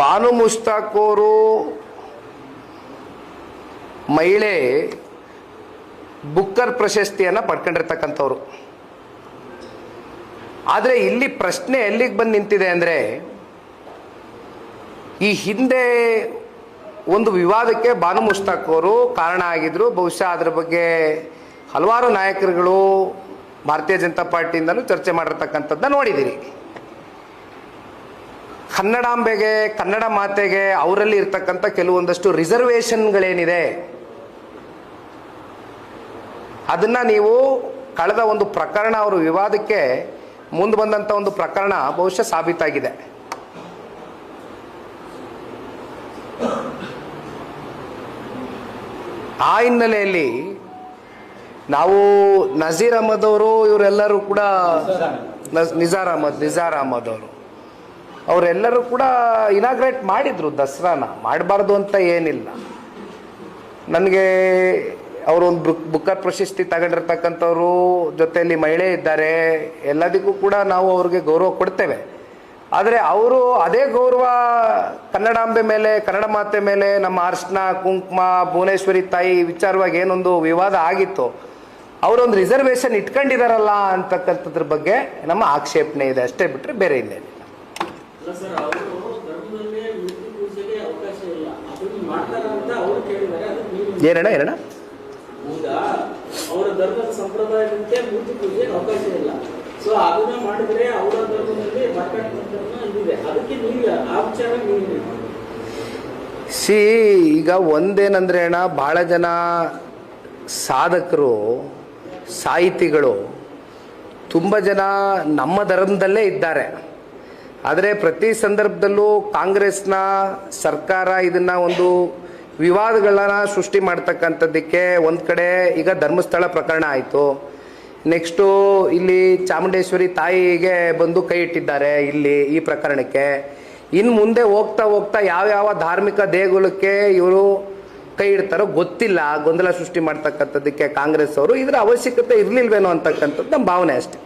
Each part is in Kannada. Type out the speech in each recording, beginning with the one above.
ಬಾನು ಮುಸ್ತಾಕ್ ಅವರು ಮಹಿಳೆ ಬುಕ್ಕರ್ ಪ್ರಶಸ್ತಿಯನ್ನು ಪಡ್ಕೊಂಡಿರ್ತಕ್ಕಂಥವ್ರು. ಆದರೆ ಇಲ್ಲಿ ಪ್ರಶ್ನೆ ಎಲ್ಲಿಗೆ ಬಂದು ನಿಂತಿದೆ ಅಂದರೆ, ಈ ಹಿಂದೆ ಒಂದು ವಿವಾದಕ್ಕೆ ಬಾನು ಮುಸ್ತಾಕ್ ಅವರು ಕಾರಣ ಆಗಿದ್ರು. ಬಹುಶಃ ಅದರ ಬಗ್ಗೆ ಹಲವಾರು ನಾಯಕರುಗಳು ಭಾರತೀಯ ಜನತಾ ಪಾರ್ಟಿಯಿಂದಲೂ ಚರ್ಚೆ ಮಾಡಿರ್ತಕ್ಕಂಥದ್ದನ್ನ ನೋಡಿದ್ದೀರಿ ಕನ್ನಡಾಂಬೆಗೆ, ಕನ್ನಡ ಮಾತೆಗೆ ಅವರಲ್ಲಿ ಇರ್ತಕ್ಕಂಥ ಕೆಲವೊಂದಷ್ಟು ರಿಸರ್ವೇಷನ್ಗಳೇನಿದೆ, ಅದನ್ನ ನೀವು ಕಳೆದ ಒಂದು ಪ್ರಕರಣ ಅವರು ವಿವಾದಕ್ಕೆ ಮುಂದೆ ಬಂದಂಥ ಒಂದು ಪ್ರಕರಣ ಬಹುಶಃ ಸಾಬೀತಾಗಿದೆ. ಆ ಹಿನ್ನೆಲೆಯಲ್ಲಿ ನಾವು ನಜೀರ್ ಅಹಮದ್ ಅವರು ಇವರೆಲ್ಲರೂ ಕೂಡ, ನಜ್- ನಿಜಾರ್ ಅಹಮದ್ ನಿಜಾರ್ ಅಹಮದ್ ಅವರು. ಅವರೆಲ್ಲರೂ ಕೂಡ ಇನಾಗ್ರೇಟ್ ಮಾಡಿದ್ರು ದಸರಾನ. ಮಾಡಬಾರ್ದು ಅಂತ ಏನಿಲ್ಲ. ನನಗೆ ಅವರು ಒಂದು ಬುಕ್, ಬುಕ್ಕರ್ ಪ್ರಶಸ್ತಿ ತಗೊಂಡಿರ್ತಕ್ಕಂಥವ್ರು ಜೊತೆಯಲ್ಲಿ ಮಹಿಳೆ ಇದ್ದಾರೆ, ಎಲ್ಲದಕ್ಕೂ ಕೂಡ ನಾವು ಅವ್ರಿಗೆ ಗೌರವ ಕೊಡ್ತೇವೆ. ಆದರೆ ಅವರು ಅದೇ ಗೌರವ ಕನ್ನಡಾಂಬೆ ಮೇಲೆ, ಕನ್ನಡ ಮಾತೆ ಮೇಲೆ, ನಮ್ಮ ಅರ್ಶನ, ಕುಂಕುಮ, ಭುವನೇಶ್ವರಿ ತಾಯಿ ವಿಚಾರವಾಗಿ ಏನೊಂದು ವಿವಾದ ಆಗಿತ್ತು, ಅವರೊಂದು ರಿಸರ್ವೇಷನ್ ಇಟ್ಕೊಂಡಿದಾರಲ್ಲ ಅಂತಕ್ಕಂಥದ್ರ ಬಗ್ಗೆ ನಮ್ಮ ಆಕ್ಷೇಪಣೆ ಇದೆ. ಅಷ್ಟೇ ಬಿಟ್ಟರೆ ಬೇರೆ ಅಲ್ಲ ಸರ್ ಅವರು ಧರ್ಮದಲ್ಲಿ ಮೃತ್ಯು ಪೂಜೆಗೆ ಅವಕಾಶ ಇಲ್ಲ. ಅದನ್ನು ಮಾಡ್ತಾರ ಅಂತ ಅವರು ಕೇಳಿದ್ದಾರೆ ಅದಕ್ಕೆ ನೀವು ಏನಣ್ಣ ಏನಣ್ಣ ಹೌದಾ ಅವರ ಧರ್ಮದ ಸಂಪ್ರದಾಯದಂತೆ ಮೂರ್ತಿ ಪೂಜೆಗೆ ಅವಕಾಶ ಇಲ್ಲ. ಸೊ ಅದನ್ನ ಮಾಡಿದ್ರೆ ಅವರ ಧರ್ಮದಲ್ಲಿ ಬರ್ಕಟ್ಟ ಇದಿದೆ ಅದಕ್ಕೆ ನೀವು ಆ ವಿಚಾರ ನೀವು ಸಿ ಈಗ ಒಂದೇನಂದ್ರೆ ಅಣ್ಣ ಭಾಳ ಜನ ಸಾಧಕರು ಸಾಹಿತಿಗಳು ತುಂಬ ಜನ ನಮ್ಮ ಧರ್ಮದಲ್ಲೇ ಇದ್ದಾರೆ. ಆದರೆ ಪ್ರತಿ ಸಂದರ್ಭದಲ್ಲೂ ಕಾಂಗ್ರೆಸ್ನ ಸರ್ಕಾರ ಇದನ್ನ ಒಂದು ವಿವಾದಗಳನ್ನ ಸೃಷ್ಟಿ ಮಾಡ್ತಕ್ಕಂಥದ್ದಕ್ಕೆ ಒಂದು ಕಡೆ ಈಗ ಧರ್ಮಸ್ಥಳ ಪ್ರಕರಣ ಆಯಿತು. ನೆಕ್ಸ್ಟು ಇಲ್ಲಿ ಚಾಮುಂಡೇಶ್ವರಿ ತಾಯಿಗೆ ಬಂದು ಕೈ ಇಟ್ಟಿದ್ದಾರೆ ಇಲ್ಲಿ ಈ ಪ್ರಕರಣಕ್ಕೆ. ಇನ್ನು ಮುಂದೆ ಹೋಗ್ತಾ ಹೋಗ್ತಾ ಯಾವ್ಯಾವ ಧಾರ್ಮಿಕ ದೇಗುಲಕ್ಕೆ ಇವರು ಕೈ ಇಡ್ತಾರೋ ಗೊತ್ತಿಲ್ಲ ಗೊಂದಲ ಸೃಷ್ಟಿ ಮಾಡ್ತಕ್ಕಂಥದ್ದಕ್ಕೆ ಕಾಂಗ್ರೆಸ್ ಅವರು. ಇದರ ಅವಶ್ಯಕತೆ ಇರಲಿಲ್ವೇನೋ ಅಂತಕ್ಕಂಥದ್ದು ನಮ್ಮ ಭಾವನೆ ಅಷ್ಟೇ.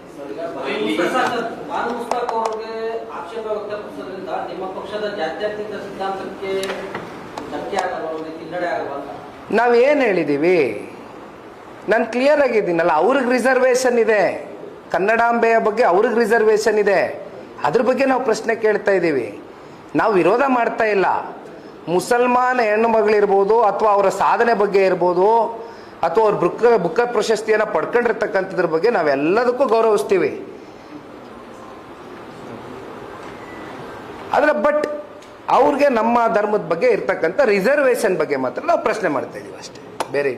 ಆಕ್ಷೇಪ ವ್ಯಕ್ತಪಡಿಸೋದ್ರಿಂದ ನಿಮ್ಮ ಪಕ್ಷದ ಜಾತ್ಯತೀತ ಸಿದ್ಧಾಂತಕ್ಕೆ ಧಕ್ಕೆ ಆಗಲ್ವಾ? ಒಂದು ಹಿನ್ನಡೆ ಆಗಲ್ವಾ ನಾವೇನು ಹೇಳಿದ್ದೀವಿ ನಾನು ಕ್ಲಿಯರ್ ಆಗಿದ್ದೀನಲ್ಲ, ಅವ್ರಿಗೆ ರಿಸರ್ವೇಷನ್ ಇದೆ. ಕನ್ನಡಾಂಬೆಯ ಬಗ್ಗೆ ಅವ್ರಿಗೆ ರಿಸರ್ವೇಷನ್ ಇದೆ. ಅದ್ರ ಬಗ್ಗೆ ನಾವು ಪ್ರಶ್ನೆ ಕೇಳ್ತಾ ಇದ್ದೀವಿ. ನಾವು ವಿರೋಧ ಮಾಡ್ತಾ ಇಲ್ಲ. ಮುಸಲ್ಮಾನ್ ಹೆಣ್ಣು ಮಗಳಿರ್ಬೋದು ಅಥವಾ ಅವರ ಸಾಧನೆ ಬಗ್ಗೆ ಇರ್ಬೋದು, ಅಥವಾ ಅವ್ರ ಬುಕ್ಕ ಬುಕ್ಕ ಪ್ರಶಸ್ತಿಯನ್ನು ಪಡ್ಕೊಂಡಿರ್ತಕ್ಕಂಥದ್ರ ಬಗ್ಗೆ ನಾವೆಲ್ಲದಕ್ಕೂ ಗೌರವಿಸ್ತೀವಿ. ಆದರೆ ಬಟ್ ಅವ್ರಿಗೆ ನಮ್ಮ ಧರ್ಮದ ಬಗ್ಗೆ ಇರ್ತಕ್ಕಂಥ ರಿಸರ್ವೇಷನ್ ಬಗ್ಗೆ ಮಾತ್ರ ನಾವು ಪ್ರಶ್ನೆ ಮಾಡ್ತಾ ಇದ್ದೀವಿ ಅಷ್ಟೇ. ಬೇರೆ